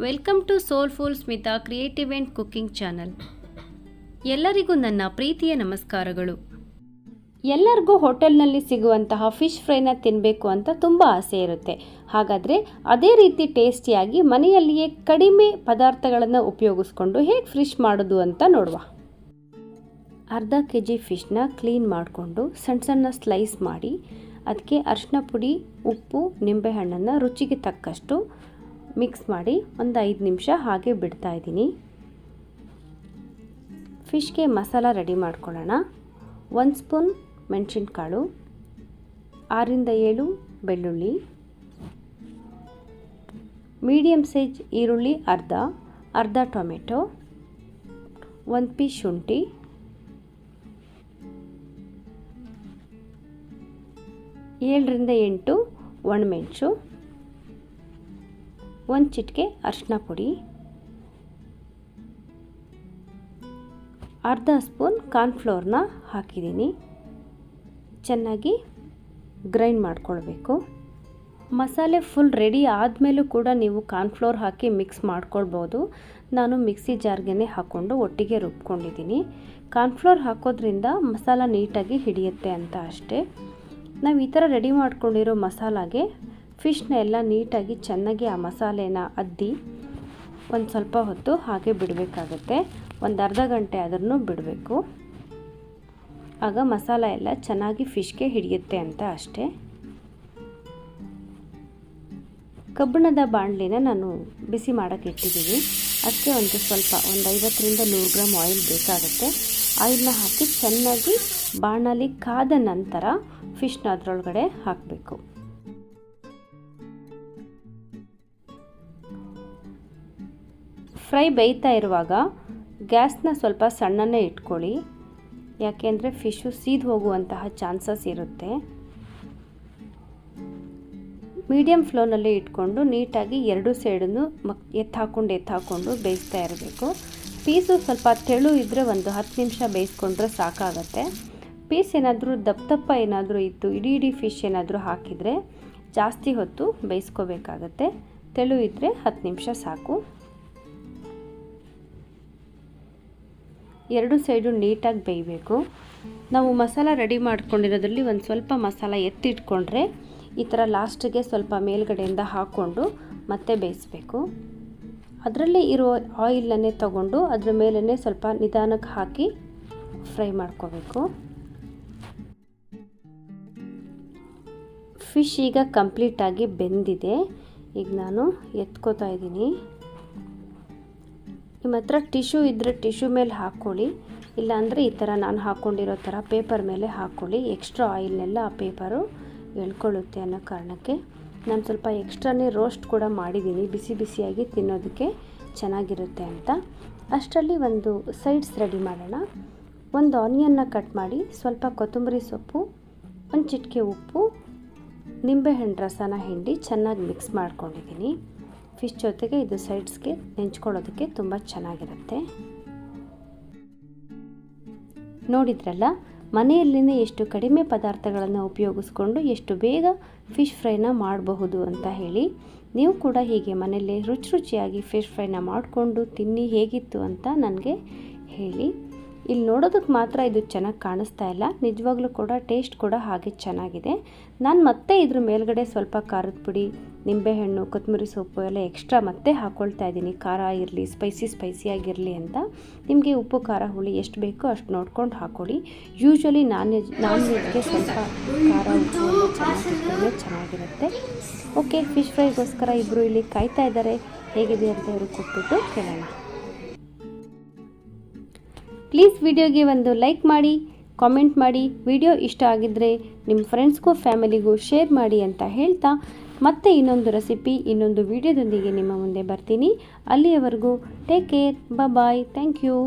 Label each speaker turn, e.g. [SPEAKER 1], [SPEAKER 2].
[SPEAKER 1] Welcome to soulful Smita creative and cooking channel. ಎಲ್ಲರಿಗೂ ನನ್ನ ಪ್ರೀತಿಯ ನಮಸ್ಕಾರಗಳು. ಎಲ್ಲರಿಗೂ ಹೋಟೆಲ್ನಲ್ಲಿ ಸಿಗುವಂತಹ ಫಿಶ್ ಫ್ರೈನ ತಿನ್ನಬೇಕು ಅಂತ ತುಂಬ ಆಸೆ ಇರುತ್ತೆ. ಹಾಗಾದರೆ ಅದೇ ರೀತಿ ಟೇಸ್ಟಿಯಾಗಿ ಮನೆಯಲ್ಲಿಯೇ ಕಡಿಮೆ ಪದಾರ್ಥಗಳನ್ನು ಉಪಯೋಗಿಸ್ಕೊಂಡು ಹೇಗೆ ಫಿಶ್ ಮಾಡೋದು ಅಂತ ನೋಡುವ. ಅರ್ಧ ಕೆ ಜಿ ಫಿಶ್ನ ಕ್ಲೀನ್ ಮಾಡಿಕೊಂಡು ಸಣ್ಣ ಸಣ್ಣ ಸ್ಲೈಸ್ ಮಾಡಿ ಅದಕ್ಕೆ ಅರಿಶಿನ ಪುಡಿ, ಉಪ್ಪು, ನಿಂಬೆಹಣ್ಣನ್ನು ರುಚಿಗೆ ತಕ್ಕಷ್ಟು ಮಿಕ್ಸ್ ಮಾಡಿ ಒಂದು ಐದು ನಿಮಿಷ ಹಾಗೆ ಬಿಡ್ತಾ ಇದ್ದೀನಿ. ಫಿಶ್ಗೆ ಮಸಾಲ ರೆಡಿ ಮಾಡ್ಕೊಳ್ಳೋಣ. ಒಂದು ಸ್ಪೂನ್ ಮೆಣಸಿನ್ಕಾಳು ಆರಿಂದ ಏಳು ಬೆಳ್ಳುಳ್ಳಿ ಮೀಡಿಯಮ್ ಸೈಜ್ ಈರುಳ್ಳಿ ಅರ್ಧ ಅರ್ಧ ಟೊಮೆಟೊ, ಒಂದು ಪೀಸ್ ಶುಂಠಿ, ಏಳರಿಂದ ಎಂಟು ಒಣಮೆಣಸು ಒಂದು ಚಿಟಿಕೆ ಅರಿಶಿನ ಪುಡಿ, ಅರ್ಧ ಸ್ಪೂನ್ ಕಾರ್ನ್ಫ್ಲೋರ್ನ ಹಾಕಿದ್ದೀನಿ. ಚೆನ್ನಾಗಿ ಗ್ರೈಂಡ್ ಮಾಡ್ಕೊಳ್ಬೇಕು. ಮಸಾಲೆ ಫುಲ್ ರೆಡಿ ಆದಮೇಲೂ ಕೂಡ ನೀವು ಕಾರ್ನ್ಫ್ಲೋರ್ ಹಾಕಿ ಮಿಕ್ಸ್ ಮಾಡ್ಕೊಳ್ಬೋದು. ನಾನು ಮಿಕ್ಸಿ ಜಾರ್ಗೆ ಹಾಕ್ಕೊಂಡು ಒಟ್ಟಿಗೆ ರುಬ್ಕೊಂಡಿದ್ದೀನಿ. ಕಾರ್ನ್ಫ್ಲೋರ್ ಹಾಕೋದ್ರಿಂದ ಮಸಾಲ ನೀಟಾಗಿ ಹಿಡಿಯುತ್ತೆ ಅಂತ ಅಷ್ಟೇ. ನಾವು ಈ ಥರ ರೆಡಿ ಮಾಡ್ಕೊಂಡಿರೋ ಮಸಾಲಾಗೆ ಫಿಶ್ನ ಎಲ್ಲ ನೀಟಾಗಿ ಚೆನ್ನಾಗಿ ಆ ಮಸಾಲೆನ ಅದ್ದಿ ಒಂದು ಸ್ವಲ್ಪ ಹೊತ್ತು ಹಾಗೆ ಬಿಡಬೇಕಾಗತ್ತೆ. ಒಂದು ಅರ್ಧ ಗಂಟೆ ಆದ್ರೂ ಬಿಡಬೇಕು. ಆಗ ಮಸಾಲ ಎಲ್ಲ ಚೆನ್ನಾಗಿ ಫಿಶ್ಗೆ ಹಿಡಿಯುತ್ತೆ ಅಂತ ಅಷ್ಟೇ. ಕಬ್ಬಿಣದ ಬಾಣಲಿನ ನಾನು ಬಿಸಿ ಮಾಡೋಕ್ಕೆ ಇಟ್ಟಿದ್ದೀನಿ ಅದಕ್ಕೆ ಒಂದು ಸ್ವಲ್ಪ ಒಂದು ಐವತ್ತರಿಂದ ನೂರು ಗ್ರಾಮ್ ಆಯಿಲ್ ಬೇಕಾಗುತ್ತೆ. ಆಯಿಲ್ನ ಹಾಕಿ ಚೆನ್ನಾಗಿ ಬಾಣಲಿ ಕಾದ ನಂತರ ಫಿಶ್ನ ಅದರೊಳಗಡೆ ಹಾಕಬೇಕು. ಫ್ರೈ ಬೇಯ್ತಾ ಇರುವಾಗ ಗ್ಯಾಸ್ನ ಸ್ವಲ್ಪ ಸಣ್ಣನೇ ಇಟ್ಕೊಳ್ಳಿ. ಯಾಕೆಂದರೆ ಫಿಶು ಸೀದು ಹೋಗುವಂತಹ ಚಾನ್ಸಸ್ ಇರುತ್ತೆ. ಮೀಡಿಯಮ್ ಫ್ಲೋನಲ್ಲಿ ಇಟ್ಕೊಂಡು ನೀಟಾಗಿ ಎರಡು ಸೈಡನ್ನು ಮಕ್ ಎತ್ತಾಕೊಂಡು ಎತ್ತಾಕೊಂಡು ಬೇಯಿಸ್ತಾ ಇರಬೇಕು. ಪೀಸು ಸ್ವಲ್ಪ ತೆಳು ಇದ್ದರೆ ಒಂದು ಹತ್ತು ನಿಮಿಷ ಬೇಯಿಸ್ಕೊಂಡ್ರೆ ಸಾಕಾಗತ್ತೆ. ಪೀಸ್ ಏನಾದರೂ ದಪ್ಪ ದಪ್ಪ ಏನಾದರೂ ಇತ್ತು ಇಡೀ ಇಡೀ ಫಿಶ್ ಏನಾದರೂ ಹಾಕಿದರೆ ಜಾಸ್ತಿ ಹೊತ್ತು ಬೇಯಿಸ್ಕೋಬೇಕಾಗತ್ತೆ. ತೆಳು ಇದ್ದರೆ ಹತ್ತು ನಿಮಿಷ ಸಾಕು. ಎರಡು ಸೈಡು ನೀಟಾಗಿ ಬೇಯಬೇಕು. ನಾವು ಮಸಾಲ ರೆಡಿ ಮಾಡ್ಕೊಂಡಿರೋದ್ರಲ್ಲಿ ಒಂದು ಸ್ವಲ್ಪ ಮಸಾಲ ಎತ್ತಿಟ್ಕೊಂಡ್ರೆ ಈ ಥರ ಲಾಸ್ಟಿಗೆ ಸ್ವಲ್ಪ ಮೇಲ್ಗಡೆಯಿಂದ ಹಾಕ್ಕೊಂಡು ಮತ್ತೆ ಬೇಯಿಸ್ಬೇಕು. ಅದರಲ್ಲಿ ಇರೋ ಆಯಿಲನ್ನೇ ತಗೊಂಡು ಅದ್ರ ಮೇಲೇ ಸ್ವಲ್ಪ ನಿಧಾನಕ್ಕೆ ಹಾಕಿ ಫ್ರೈ ಮಾಡ್ಕೋಬೇಕು. ಫಿಶ್ ಈಗ ಕಂಪ್ಲೀಟಾಗಿ ಬೆಂದಿದೆ. ಈಗ ನಾನು ಎತ್ಕೋತಾ ಇದ್ದೀನಿ. ನಿಮ್ಮ ಹತ್ರ ಟಿಶ್ಯೂ ಇದ್ದರೆ ಟಿಶ್ಯೂ ಮೇಲೆ ಹಾಕ್ಕೊಳ್ಳಿ. ಇಲ್ಲಾಂದರೆ ಈ ಥರ ನಾನು ಹಾಕ್ಕೊಂಡಿರೋ ಥರ ಪೇಪರ್ ಮೇಲೆ ಹಾಕ್ಕೊಳ್ಳಿ. ಎಕ್ಸ್ಟ್ರಾ ಆಯಿಲ್ನೆಲ್ಲ ಆ ಪೇಪರು ಎಳ್ಕೊಳ್ಳುತ್ತೆ ಅನ್ನೋ ಕಾರಣಕ್ಕೆ ನಾನು ಸ್ವಲ್ಪ ಎಕ್ಸ್ಟ್ರಾನೇ ರೋಸ್ಟ್ ಕೂಡ ಮಾಡಿದ್ದೀನಿ. ಬಿಸಿ ಬಿಸಿಯಾಗಿ ತಿನ್ನೋದಕ್ಕೆ ಚೆನ್ನಾಗಿರುತ್ತೆ ಅಂತ. ಅಷ್ಟರಲ್ಲಿ ಒಂದು ಸೈಡ್ಸ್ ರೆಡಿ ಮಾಡೋಣ. ಒಂದು ಆನಿಯನ್ನ ಕಟ್ ಮಾಡಿ ಸ್ವಲ್ಪ ಕೊತ್ತಂಬರಿ ಸೊಪ್ಪು, ಒಂದು ಚಿಟಿಕೆ ಉಪ್ಪು, ನಿಂಬೆಹಣ್ಣು ರಸನ ಹಿಂಡಿ ಚೆನ್ನಾಗಿ ಮಿಕ್ಸ್ ಮಾಡ್ಕೊಂಡಿದ್ದೀನಿ. ಫಿಶ್ ಜೊತೆಗೆ ಇದು ಸೈಡ್ಸ್ಗೆ ನೆಂಚ್ಕೊಳ್ಳೋದಕ್ಕೆ ತುಂಬ ಚೆನ್ನಾಗಿರುತ್ತೆ. ನೋಡಿದ್ರಲ್ಲ, ಮನೆಯಲ್ಲಿನೇ ಎಷ್ಟು ಕಡಿಮೆ ಪದಾರ್ಥಗಳನ್ನು ಉಪಯೋಗಿಸ್ಕೊಂಡು ಎಷ್ಟು ಬೇಗ ಫಿಶ್ ಫ್ರೈನ ಮಾಡಬಹುದು ಅಂತ ಹೇಳಿ, ನೀವು ಕೂಡ ಹೀಗೆ ಮನೆಯಲ್ಲೇ ರುಚಿ ರುಚಿಯಾಗಿ ಫಿಶ್ ಫ್ರೈನ ಮಾಡಿಕೊಂಡು ತಿನ್ನಿ ಹೇಗಿತ್ತು ಅಂತ ನನಗೆ ಹೇಳಿ. ಇಲ್ಲಿ ನೋಡೋದಕ್ಕೆ ಮಾತ್ರ ಇದು ಚೆನ್ನಾಗಿ ಕಾಣಿಸ್ತಾ ಇಲ್ಲ. ನಿಜವಾಗ್ಲೂ ಕೂಡ ಟೇಸ್ಟ್ ಕೂಡ ಹಾಗೆ ಚೆನ್ನಾಗಿದೆ. ನಾನು ಮತ್ತೆ ಇದ್ರ ಮೇಲ್ಗಡೆ ಸ್ವಲ್ಪ ಖಾರದ ಪುಡಿ, ನಿಂಬೆಹಣ್ಣು ಕೊತ್ತಂಬರಿ ಸೊಪ್ಪು ಎಲ್ಲ ಎಕ್ಸ್ಟ್ರಾ ಮತ್ತೆ ಹಾಕ್ಕೊಳ್ತಾ ಇದ್ದೀನಿ. ಖಾರ ಇರಲಿ ಸ್ಪೈಸಿ ಸ್ಪೈಸಿಯಾಗಿರಲಿ ಅಂತ. ನಿಮಗೆ ಉಪ್ಪು, ಖಾರ, ಹುಳಿ ಎಷ್ಟು ಬೇಕೋ ಅಷ್ಟು ನೋಡ್ಕೊಂಡು ಹಾಕ್ಕೊಳ್ಳಿ ಯೂಶ್ವಲಿ ನಾನ್ ವೆಜ್ ನಾನ್ ಸ್ವಲ್ಪ ಖಾರ ಉಪ್ಪು ಚೆನ್ನಾಗಿರುತ್ತೆ. ಓಕೆ ಫಿಶ್ ಫ್ರೈಗೋಸ್ಕರ ಇಬ್ಬರು ಇಲ್ಲಿ ಕಾಯ್ತಾ ಇದ್ದಾರೆ. ಹೇಗಿದೆ ಅಂತ ಇವರು ಕೊಟ್ಬಿಟ್ಟು ಕೇಳೋಣ. ಪ್ಲೀಸ್ ವಿಡಿಯೋಗೆ ಒಂದು ಲೈಕ್ ಮಾಡಿ, ಕಾಮೆಂಟ್ ಮಾಡಿ. ವಿಡಿಯೋ ಇಷ್ಟ ಆಗಿದ್ದರೆ ನಿಮ್ಮ ಫ್ರೆಂಡ್ಸ್ಗೂ, ಫ್ಯಾಮಿಲಿಗೂ ಶೇರ್ ಮಾಡಿ ಅಂತ ಹೇಳ್ತಾ, ಮತ್ತೆ ಇನ್ನೊಂದು ರೆಸಿಪಿ, ಇನ್ನೊಂದು ವಿಡಿಯೋದೊಂದಿಗೆ ನಿಮ್ಮ ಮುಂದೆ ಬರ್ತೀನಿ. ಅಲ್ಲಿಯವರೆಗೂ take care bye thank you.